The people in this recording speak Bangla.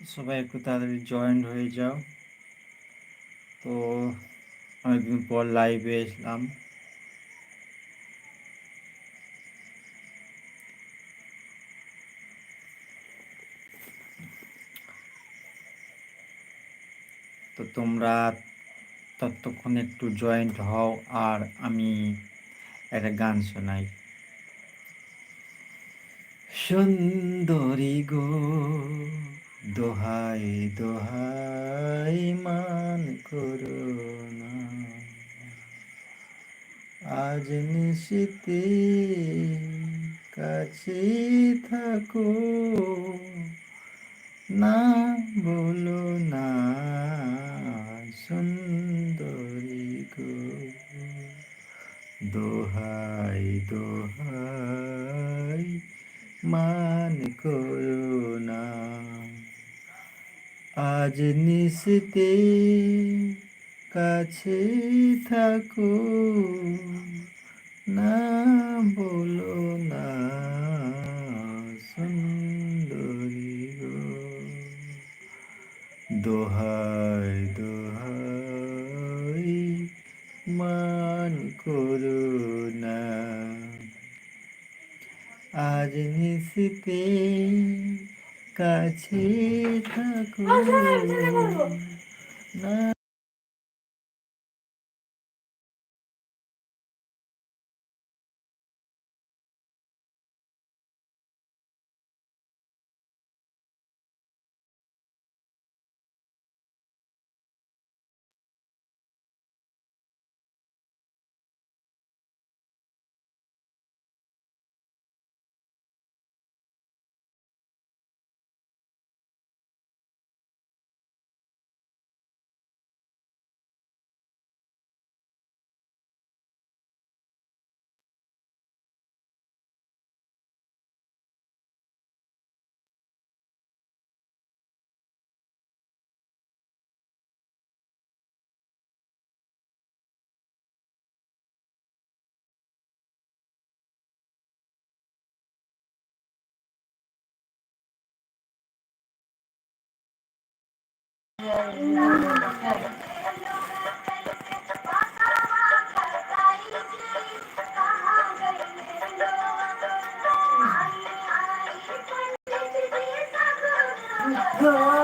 সবাই একটু তাড়াতাড়ি জয়েন্ট হয়ে যাও। তো অনেকদিন পর লাইভে এসলাম। তো তোমরা ততক্ষণ একটু জয়েন্ট হও আর আমি একটা গান শোনাই। সুন্দরী গো দোহাই দোহাই মান করো না। আজ নিশিতে কাছে থাকো। না বলো না, সুন্দরী গো। দোহাই দোহাই মান করুণা আজ নিশিতে কাছে থাকো। না বলো না, সুন্দরী দোহাই দোহাই, মান করো না। আজ নিশিতে কাছে থাকো। না Oh.